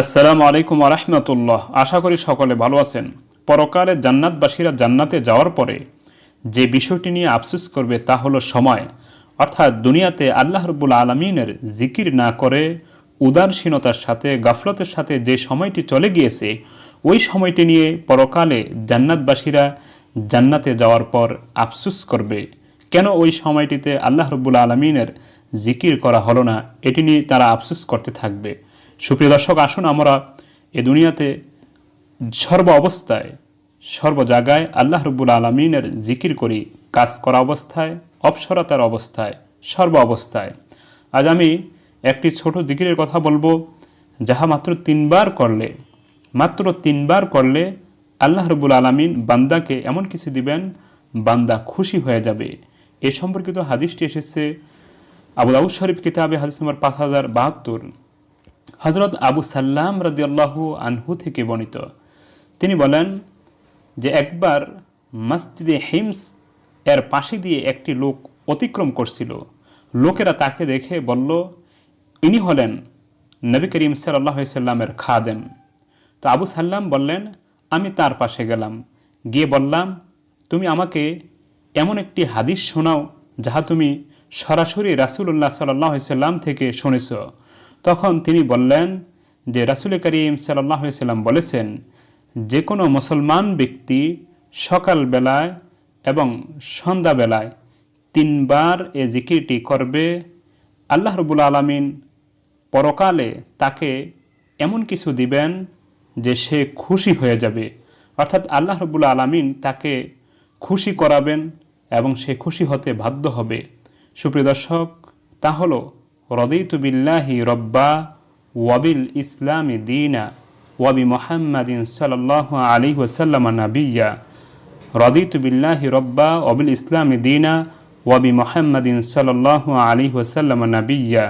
আসসালামু আলাইকুম রহমতুল্লাহ। আশা করি সকলে ভালো আছেন। পরকালে জান্নাতবাসীরা জান্নাতে যাওয়ার পরে যে বিষয়টি নিয়ে আফসোস করবে তা হলো সময়। অর্থাৎ দুনিয়াতে আল্লাহ রব্বুল আলমিনের জিকির না করে উদারসীনতার সাথে, গাফলতের সাথে যে সময়টি চলে গিয়েছে, ওই সময়টি নিয়ে পরকালে জান্নাতবাসীরা জান্নাতে যাওয়ার পর আফসুস করবে। কেন ওই সময়টিতে আল্লাহ রব্বুল আলমিনের জিকির করা হলো না? এটি নিয়ে তারা আফসুস করতে থাকবে। সুপ্রিয় দর্শক, আসুন আমরা এ দুনিয়াতে সর্ব অবস্থায়, সর্ব জায়গায় আল্লাহ রব্বুল আলমিনের জিকির করি, কাজ করা অবস্থায় অপসরতার অবস্থায়, সর্ব অবস্থায়। আজ আমি একটি ছোট জিকিরের কথা বলব, যাহা মাত্র তিনবার করলে, মাত্র তিনবার করলে আল্লাহ রব্বুল আলমিন বান্দাকে এমন কিছু দিবেন, বান্দা খুশি হয়ে যাবে। এ সম্পর্কিত হাদিসটি এসেছে আবু দাউদ শরীফ কিতাবে, হাদিস নম্বর পাঁচ হাজার বাহাত্তর। হজরত আবু সাল্লাম রদিয়াল্লাহু আনহু থেকে বর্ণিত। তিনি বলেন যে একবার মসজিদে হিমস এর পাশে দিয়ে একটি লোক অতিক্রম করছিল। লোকেরা তাকে দেখে বলল, ইনি হলেন নবী করিম সাল্লাহ সাল্লামের খাদেম। তো আবু সাল্লাম বললেন, আমি তার পাশে গেলাম। গিয়ে বললাম, তুমি আমাকে এমন একটি হাদিস শোনাও যাহা তুমি সরাসরি রাসুল্লাহ সাল্লাহ সাল্লাম থেকে শুনেছ। তখন তিনি বললেন যে রাসুল করিম সাল্লাম বলেছেন, যে কোনো মুসলমান ব্যক্তি সকালবেলায় এবং সন্ধ্যাবেলায় তিনবার এ জিকিরটি করবে, আল্লাহ রবুল আলমিন পরকালে তাকে এমন কিছু দিবেন যে সে খুশি হয়ে যাবে। অর্থাৎ আল্লাহ রবুল আলমিন তাকে খুশি করাবেন এবং সে খুশি হতে বাধ্য হবে। সুপ্রিয় দর্শক, তা হলো رضيت بالله ربا وبالإسلام دينا وبمحمد صلى الله عليه وسلم نبيا. رضيت بالله ربا وبالإسلام دينا وبمحمد صلى الله عليه وسلم نبيا.